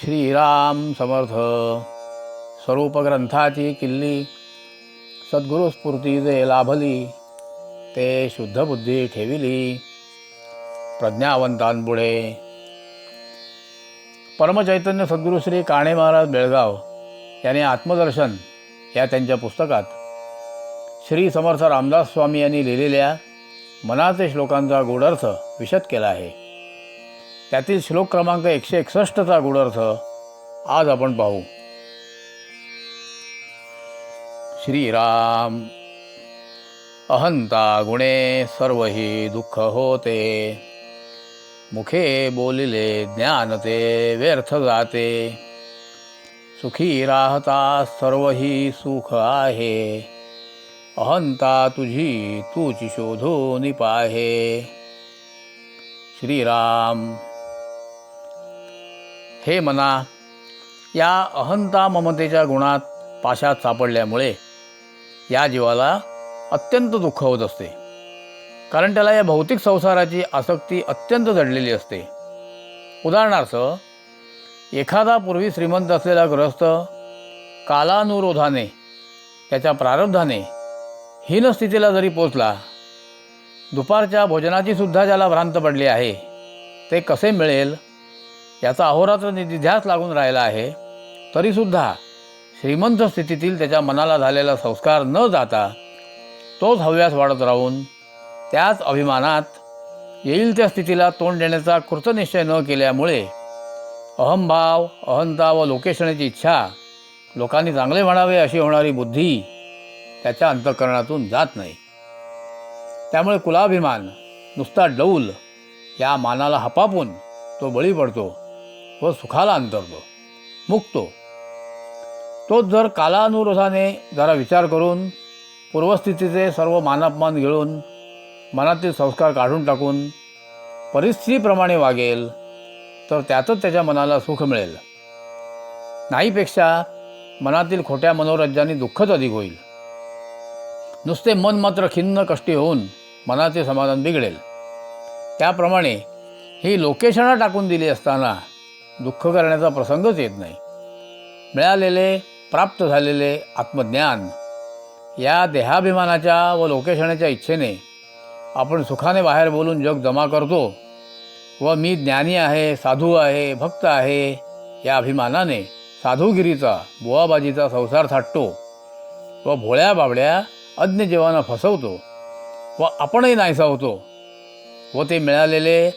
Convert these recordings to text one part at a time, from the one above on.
श्रीराम समर्थ। स्वरूप ग्रंथाची किल्ली सद्गुरुस्फूर्ती जे लाभली ते शुद्ध बुद्धी ठेविली. प्रज्ञावंतांपुढे. परमचैतन्य सद्गुरू श्री काणे महाराज बेळगाव यांनी आत्मदर्शन या त्यांच्या पुस्तकात श्री समर्थ रामदास स्वामी यांनी लिहिलेल्या मनाचे श्लोकांचा गूढर्थ विशद केला आहे. त्यातील श्लोक क्रमांक एकशे एकसष्टचा गूढर्थ आज आपण पाहू. श्रीराम अहंता गुणे सर्व ही दुःख होते. मुखे बोलिले ज्ञान ते व्यर्थ जाते. सुखी राहता सर्व ही सुख आहे. अहंता तुझी तूची शोधून पाहे. श्रीराम हे मना या अहंता ममतेच्या गुणात पाशात सापडल्यामुळे या जीवाला अत्यंत दुःख होत असते. कारण त्याला या भौतिक संसाराची आसक्ती अत्यंत जडलेली असते. उदाहरणार्थ एखादा पूर्वी श्रीमंत असलेला ग्रस्त कालानुरोधाने त्याच्या प्रारब्धाने हीन स्थितीला जरी पोचला दुपारच्या भोजनाची सुद्धा ज्याला भ्रांत पडली आहे. ते कसे मिळेल? याचा अहोरात्र निध्यास लागून राहिला आहे तरीसुद्धा श्रीमंत स्थितीतील त्याच्या मनाला झालेला संस्कार न जाता तोच हव्यास वाढत राहून त्याच अभिमानात येईल त्या स्थितीला तोंड देण्याचा कृतनिश्चय न केल्यामुळे अहंभाव अहंता व लोकेशनेची इच्छा लोकांनी चांगले म्हणावे अशी होणारी बुद्धी त्याच्या अंतःकरणातून जात नाही. त्यामुळे कुलाभिमान नुसता डौल या मानाला हपापून तो बळी पडतो. व सुखाला अंतरतो मुक्तो. तोच जर कालानुरोधाने जरा विचार करून पूर्वस्थितीचे सर्व मानापमान घेऊन मनातील संस्कार काढून टाकून परिस्थितीप्रमाणे वागेल तर त्यातच त्याच्या मनाला सुख मिळेल. नाहीपेक्षा मनातील खोट्या मनोरंजाने दुःखच अधिक होईल. नुसते मन मात्र खिन्न कष्टी होऊन मनाचे समाधान बिघडेल. त्याप्रमाणे ही लोकेशना टाकून दिली असताना दुःख करण्याचा प्रसंगच येत नाही. मिळालेले प्राप्त झालेले आत्मज्ञान या देहाभिमानाच्या व लोकेशनाच्या इच्छेने आपण सुखाने बाहेर बोलून जग जमा करतो व मी ज्ञानी आहे साधू आहे भक्त आहे या अभिमानाने साधूगिरीचा बुवाबाजीचा संसार थाटतो व भोळ्या बाबड्या अज्ञ जीवांना फसवतो व आपणही नाहीसा होतो व ते मिळालेले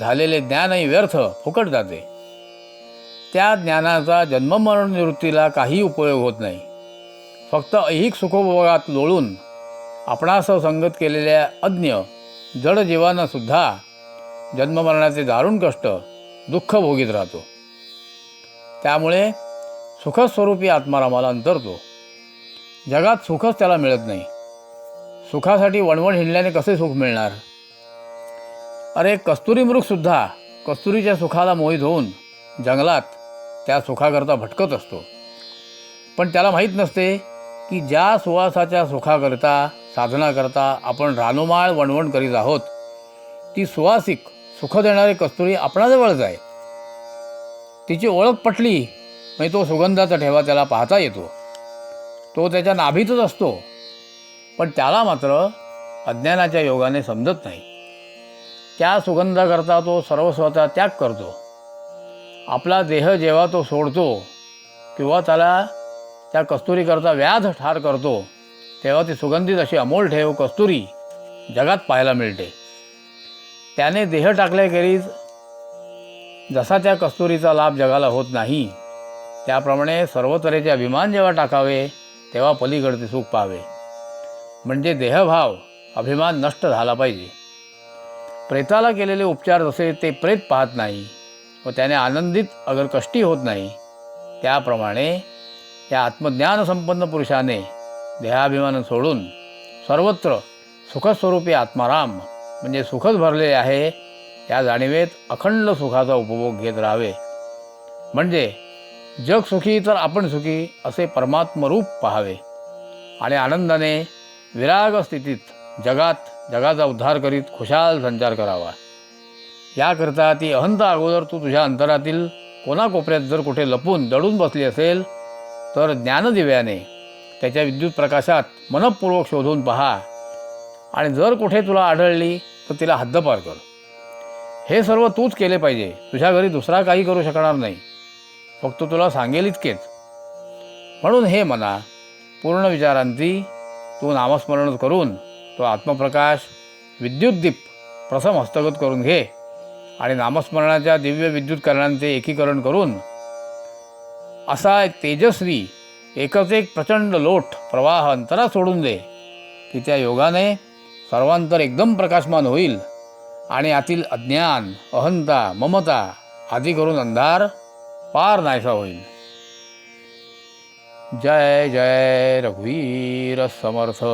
झालेले ज्ञानही व्यर्थ फुकट जाते. त्या ज्ञानाचा जन्ममरण निवृत्तीला काही उपयोग होत नाही. फक्त ऐहिक सुखोभोगात लोळून आपणासह संगत केलेल्या अज्ञ जड जन्ममरणाचे दारुण कष्ट दुःख भोगीत राहतो. त्यामुळे सुखस्वरूपी आत्मारामाला अंतरतो. जगात सुखच त्याला मिळत नाही. सुखासाठी वणवण हिंडल्याने कसे सुख मिळणार? अरे कस्तुरी मृगसुद्धा कस्तुरीच्या सुखाला मोहित होऊन जंगलात त्या सुखाकरता भटकत असतो. पण त्याला माहीत नसते की ज्या सुवासाच्या सुखाकरता साधनाकरता आपण रानोमाळ वणवण करीत आहोत ती सुवासिक सुख देणारी कस्तुरी आपणाजवळच आहे तिची ओळख पटली म्हणजे तो सुगंधाचा ठेवा त्याला पाहता येतो. तो त्याच्या नाभीतच असतो. पण त्याला मात्र अज्ञानाच्या योगाने समजत नाही. त्या सुगंधाकरता तो सर्वस्वाचा त्याग करतो. आपला देह जेव्हा तो सोडतो किंवा त्याला त्या कस्तुरीकरता व्याध ठार करतो तेव्हा ती सुगंधित अशी अमोल ठेव कस्तुरी जगात पाहायला मिळते. त्याने देह टाकल्याखेरीज जसा त्या कस्तुरीचा लाभ जगाला होत नाही त्याप्रमाणे सर्व तऱ्हेचे अभिमान जेव्हा टाकावे तेव्हा पलीकडचे सुख पाहावे. म्हणजे देहभाव अभिमान नष्ट झाला पाहिजे. प्रेताला केलेले उपचार जसे ते प्रेत पाहत नाही व त्याने आनंदित अगर कष्टी होत नाही त्याप्रमाणे या आत्मज्ञान संपन्न पुरुषाने देहाभिमान सोडून सर्वत्र सुखस्वरूपी आत्माराम म्हणजे सुखच भरले आहे या जाणीवेत अखंड सुखाचा उपभोग घेत राहावे. म्हणजे जग सुखी तर आपण सुखी असे परमात्मरूप पाहावे. आणि आनंदाने विराग स्थितीत जगात जगाचा उद्धार करीत खुशाल संचार करावा. याकरता ती अहंत अगोदर तू तुझ्या अंतरातील कोणाकोपऱ्यात जर कुठे लपून दडून बसली असेल तर ज्ञानदिव्याने त्याच्या विद्युत प्रकाशात मनपूर्वक शोधून पहा. आणि जर कुठे तुला आढळली तर तिला हद्दपार कर. हे सर्व तूच केले पाहिजे. तुझ्या घरी दुसरा काही करू शकणार नाही. फक्त तुला सांगेल इतकेच. म्हणून हे मना पूर्ण विचारांती तू नामस्मरण करून तो आत्मप्रकाश विद्युतदीप प्रथम हस्तगत करून घे. आणि नामस्मरणाच्या दिव्य विद्युत करणांचे एकीकरण करून असा एक तेजस्वी एकच एक प्रचंड लोट प्रवाह अंतरा सोडून दे की त्या योगाने सर्वांतर एकदम प्रकाशमान होईल आणि आतील अज्ञान अहंता ममता आदी करून अंधार पार नाहीसा होईल. जय जय रघुवीर समर्थ.